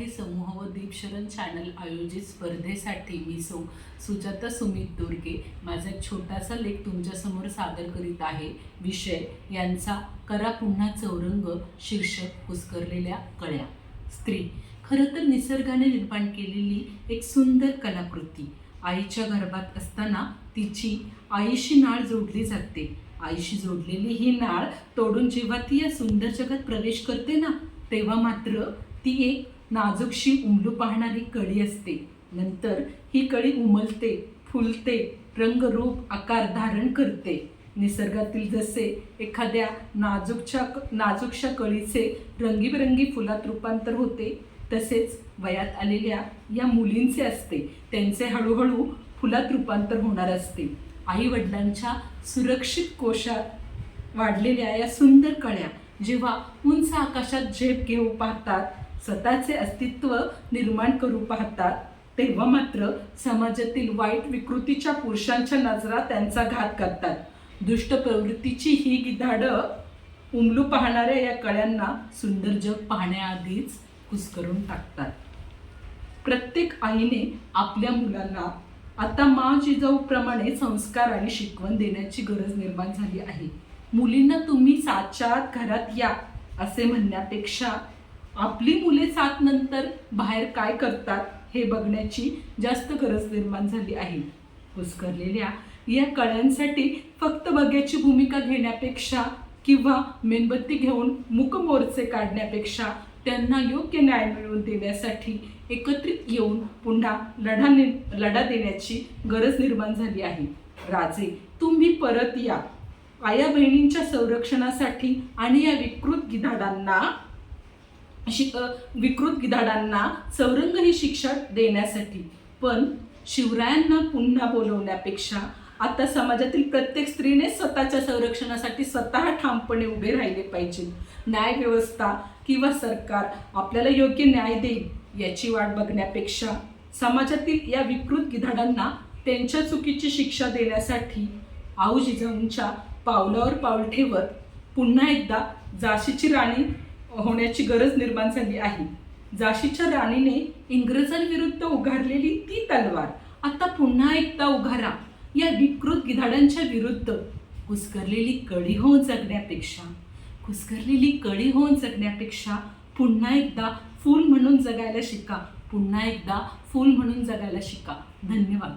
मराठी समूह व दीपशरण चॅनल आयोजित स्पर्धेसाठी मी सौ सुजाता सुमित दुर्गे. माझा एक छोटासा लेख तुमच्यासमोर सादर करीत आहे. विषय यांचा करा पुन्हा चौरंग शीर्षक कुस्करलेल्या कळ्या. स्त्री खरं तर निसर्गाने निर्माण केलेली एक सुंदर कलाकृती. आईच्या गर्भात असताना तिची आईशी नाळ जोडली जाते. आईशी जोडलेली ही नाळ तोडून जेव्हा ती या सुंदर जगात प्रवेश करते ना तेव्हा मात्र ती एक नाजूकशी उमलू पाहणारी कळी असते. नंतर ही कळी उमलते फुलते रंगरूप आकार धारण करते. निसर्गातील जसे एखाद्या नाजूकच्या नाजूकशा कळीचे रंगीबेरंगी फुलात रूपांतर होते तसेच वयात आलेल्या या मुलींचे असते. त्यांचे हळूहळू फुलात रूपांतर होणार असते. आई वडिलांच्या सुरक्षित कोशात वाढलेल्या या सुंदर कळ्या जेव्हा उंच आकाशात झेप घेऊ पाहतात स्वतःचे अस्तित्व निर्माण करू पाहतात तेव्हा मात्र समाजातील वाईट विकृतीच्या पुरुषांच्या नजरा त्यांचा घात करतात. दुष्ट प्रवृत्तीची ही गिधाडं उमलू पाहणाऱ्या या कळ्यांना सुंदर जग पाहण्याआधीच कुस्करून टाकतात. प्रत्येक आईने आपल्या मुलांना आता मा जिजाऊप्रमाणे संस्कार आणि शिकवण देण्याची गरज निर्माण झाली आहे. मुलींना तुम्ही साच्यात घरात या असे म्हणण्यापेक्षा आपली मुले सात नंतर बाहेर काय करतात हे बघण्याची जास्त गरज निर्माण झाली आहे. पुस्करलेल्या या कळ्यांसाठी फक्त बघ्याची भूमिका घेण्यापेक्षा किंवा मेणबत्ती घेऊन मूकमोर्चे काढण्यापेक्षा त्यांना योग्य न्याय मिळवून देण्यासाठी एकत्रित येऊन पुन्हा लढा नि- लढा देण्याची गरज निर्माण झाली आहे. राजे तुम्ही परत या. आया बहिणींच्या संरक्षणासाठी आणि या विकृत गिधाडांना शि विकृत गिधाडांना चौरंग ही शिक्षा देण्यासाठी. पण शिवरायांना पुन्हा बोलवण्यापेक्षा आता समाजातील प्रत्येक स्त्रीने स्वतःच्या संरक्षणासाठी स्वतः ठामपणे उभे राहिले पाहिजे. न्याय व्यवस्था किंवा सरकार आपल्याला योग्य न्याय देईल याची वाट बघण्यापेक्षा समाजातील या विकृत गिधाडांना त्यांच्या चुकीची शिक्षा देण्यासाठी आऊ जिजाऊंच्या पावलावर पाऊल ठेवत पुन्हा एकदा झाशीची राणी होण्याची गरज निर्माण झाली आहे. झाशीच्या राणीने इंग्रजांविरुद्ध उघारलेली ती तलवार आता पुन्हा एकदा उघारा. या विकृत गिधाडांच्या विरुद्ध कुस्करलेली कळी होऊन जगण्यापेक्षा कुस्करलेली कळी होऊन जगण्यापेक्षा पुन्हा एकदा फूल म्हणून जगायला शिका. पुन्हा एकदा फूल म्हणून जगायला शिका. धन्यवाद.